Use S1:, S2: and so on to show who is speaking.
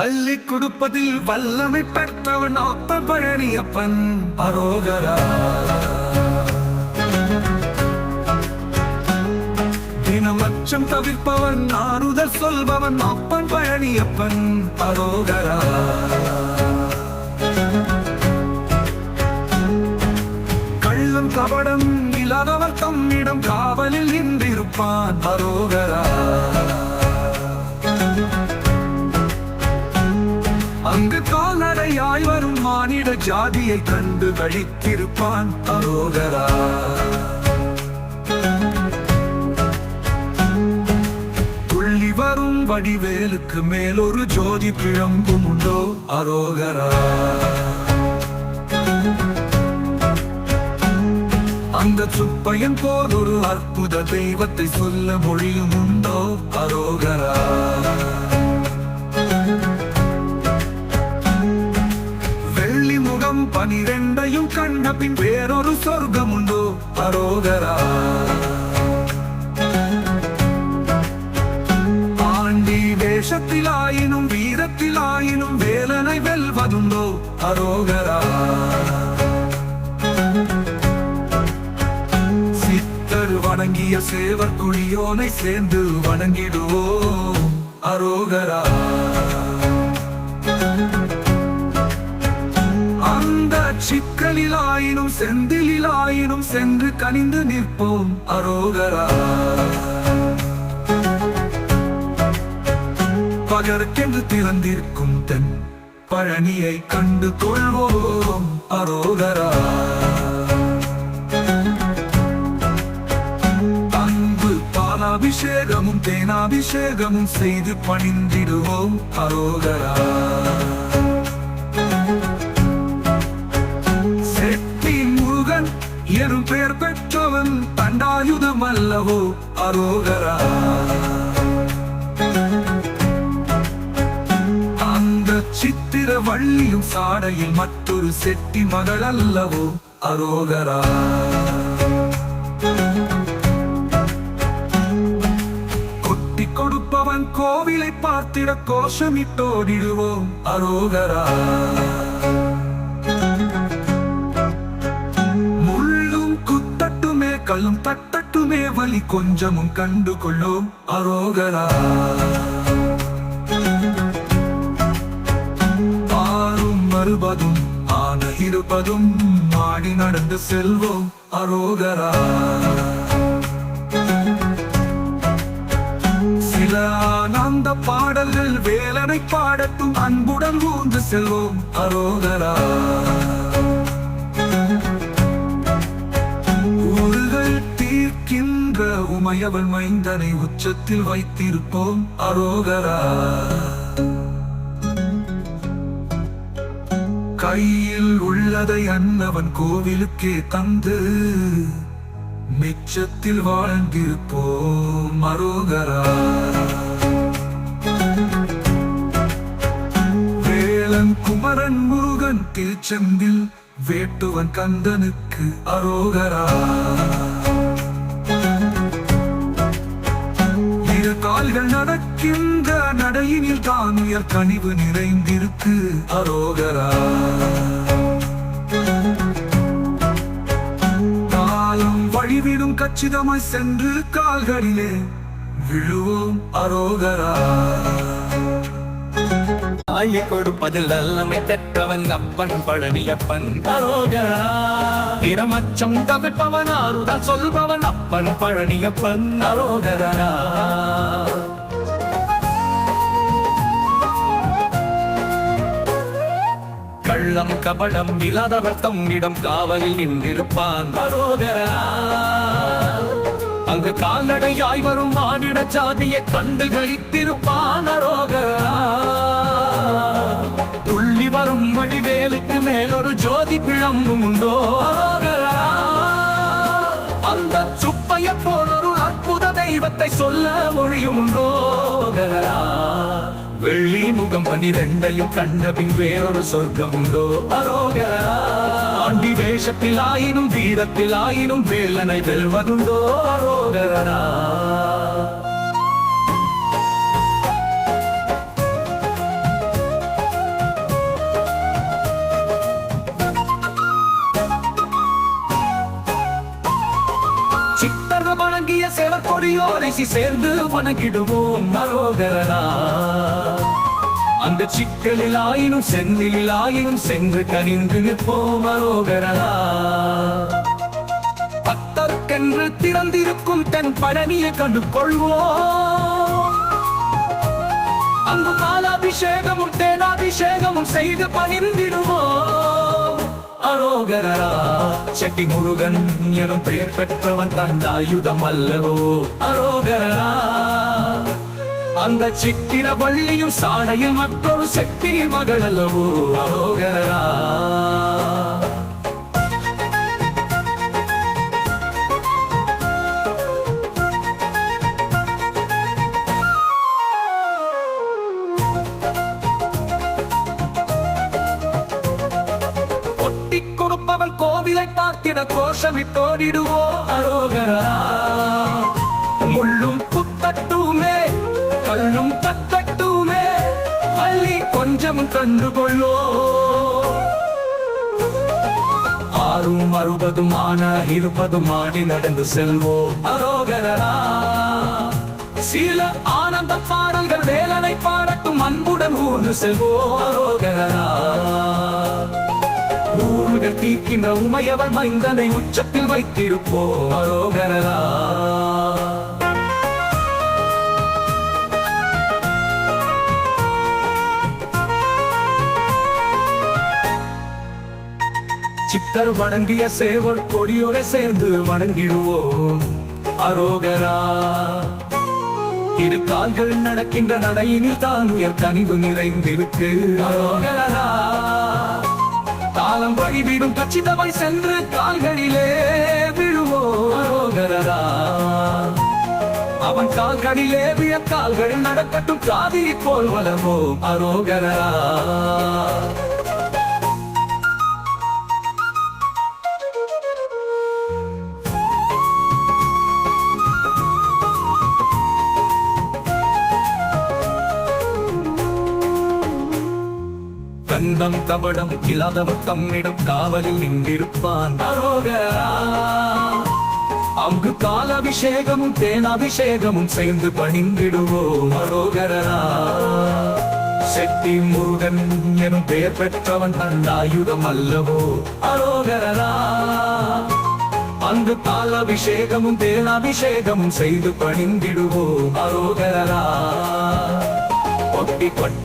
S1: அள்ளி கொடுப்பதில் வல்லமை பெற்றவன் அப்ப பழனியப்பன் அரோகரா. தினமச்சம் தவிர்ப்பவன் ஆறுதல் சொல்பவன் அப்பன் பழனியப்பன் அரோகரா. கள்ளம் கபடம் இல்லாதவர் தம்மிடம் காவலில் நின்றிருப்பான் அரோகரா. அங்கு கால்நடையாய் வரும் மானிட ஜாதியை கண்டு கழித்திருப்பான் அரோகரா. துள்ளி வரும் வடிவேலுக்கு மேல் ஒரு ஜோதி பிழம்பும் உண்டோ அரோகரா. அந்த சுப்பையன் போல் ஒரு அற்புத தெய்வத்தை சொல்ல மொழியும் உண்டோ அரோகரா. இதையும் கண்ட பின் வேறொரு சொர்க்கம் உண்டோ அரோகரா ஆண்டி வேஷத்திலாயினும் வீரத்திலாயினும் வேலனை வெல்வதுண்டோ? அரோகரா சித்தர் வணங்கிய சேவர் குழியோனை சேர்ந்து வணங்கிடுவோ அரோகரா. சிக்கலிலாயினும் செந்திலாயினும் சென்று கனிந்து நிற்போம் அரோகரா. பகருக்கென்று திறந்திருக்கும் தென் பழனியை கண்டு கொள்வோம் அரோகரா. அன்பு பாலாபிஷேகமும் தேனாபிஷேகமும் செய்து பணிந்திடுவோம் அரோகரா. தண்டாயுதம் அரோகரா. அந்த சித்திர வள்ளியும் சாடையில் மற்றொரு செட்டி மகள் அல்லவோ அரோகரா. கொட்டி கொடுப்பவன் கோவிலை பார்த்திட கோஷமிட்டோடிடுவோம் அரோகரா. முள்ளும் குத்தட்டுமே மட்டுமே வழி கொஞ்சமும் கண்டு கொள்ளோம் அரோகரா. ஆறும் மறுபதும் ஆன இருப்பதும் மாடி நடந்து செல்வோம் அரோகரா. சில ஆனந்த பாடல்கள் வேலனை பாடட்டும் அன்புடன் ஊந்து செல்வோம் அரோகரா. உமையவள் மைந்தனை உச்சத்தில் வைத்திருப்போம் அரோகரா. கையில் உள்ளதை அன்னவன் கோவிலுக்கே தந்து மிச்சத்தில் வாழ்ந்திருப்போம் அரோகரா. வேலன் குமரன் முருகன் திருச்செந்தில் வேட்டுவன் கந்தனுக்கு அரோகரா. இரு கால்கள் நடக்கின்ற நடையினில் தான் உயர் கனிவு நிறைந்திருக்கு. அரோகரா. காலம் வழிவிடும் கச்சிதமாய் சென்று கால்களிலே விழுவோம் அரோகரா.
S2: வாங்கி கொடுப்பதில் நல்லமை தெற்றவன் அப்பன் பழனியப்பன். அரோகரா பிரமச்சம் தவிர்ப்பவன் ஆறுதல் சொல்பவன் அப்பன் பழனியப்பன். அரோகரா கள்ளம் கபடம் இல்லாதவர் தம்மிடம் காவலில் நின்றிருப்பான். அரோகரா அங்கு கால்நடையாய் வரும் மானிட சாதியை கண்டு கழித்திருப்பான். அரோகரா வரும் வடிவேலுக்கு மேலொரு ஜோதி பிழம்பும் உண்டோ அந்த சுப்பைய போல் ஒரு அற்புத தெய்வத்தை சொல்ல மொழியும் உண்டோ வெள்ளி முகம் பனிரெண்டையும் கண்டபின் வேறொரு சொர்க்கம் உண்டோ அரோகரா ஆண்டி வேஷத்தில் ஆயினும் வீரத்தில் ஆயினும் வேலனை வெல்வதுண்டோ? அரோகரா பேசி சேர்ந்து வணங்கிடுவோம் மரோகரனா அந்த சிக்கலில் ஆயினும் செந்திலில் ஆயினும் சென்று கனிந்து நிற்போம் மரோகரனா பத்தற்கென்று திறந்திருக்கும் தன் பழனியை கண்டு கொள்வோம் அங்கு பாலாபிஷேகமும் தேனாபிஷேகமும் செய்து பணிந்திடுவோம். அரோகரா செட்டி முருகன் எனும் பெயர் பெற்றவன் தந்த ஆயுதம் அல்லவோ அரோகரா அந்த சித்திர பள்ளியும் சாடையில் மற்றொரு சக்தி மகள் அல்லவோ. அரோகரா கொடுப்பவன் கோவிலை பார்த்திட கோஷமிட்டோடிடுவோ அரோகரா. முள்ளும் குத்தட்டுமே கல்லும் தத்தட்டுமே பள்ளி கொஞ்சம் கண்டுகொள்ளோ ஆறும் அறுபதுமான இருபதும் ஆடி நடந்து செல்வோ அரோகரா. சில ஆனந்த பாடல்கள் வேலனை பாடட்டும் அன்புடன் ஊர்ந்து செல்வோ அரோகரா. ஊர்கள் தீக்கின்ற உமையவர் மைந்தனை உச்சத்தில் வைத்திருப்போ அரோகரா சித்தர் வணங்கிய சேவர் கொடியோட சேர்ந்து வணங்கிடுவோம். அரோகரா. இரு கால்கள் நடக்கின்ற நடையினில் தான் உயர் கனிவு நிறைந்திருக்கு. அரோகரா தாளம் வழிவிடும் கச்சிதமாய் சென்று கால்களிலே விழுவோ அவன் கால்களிலே விழ கால்கள் நடக்கட்டும் காதி போல் வளமோ அரோகரா. கந்தம் கபடம் இல்லாதவர் தம்மிடம் காவலில் நின்றிருப்பான். அரோகரா. அங்கு காலாபிஷேகமும் தேனாபிஷேகமும் சேர்ந்து பணிந்திடுவோம். அரோகரா. செட்டி முருகன் எனும் பெயர் பெற்றவன் தந்த ஆயுதம் அல்லவோ. அரோகரா. அங்கு காலாபிஷேகமும் தேனாபிஷேகமும் செய்து பணிந்திடுவோம். அரோகரா. ஒட்டி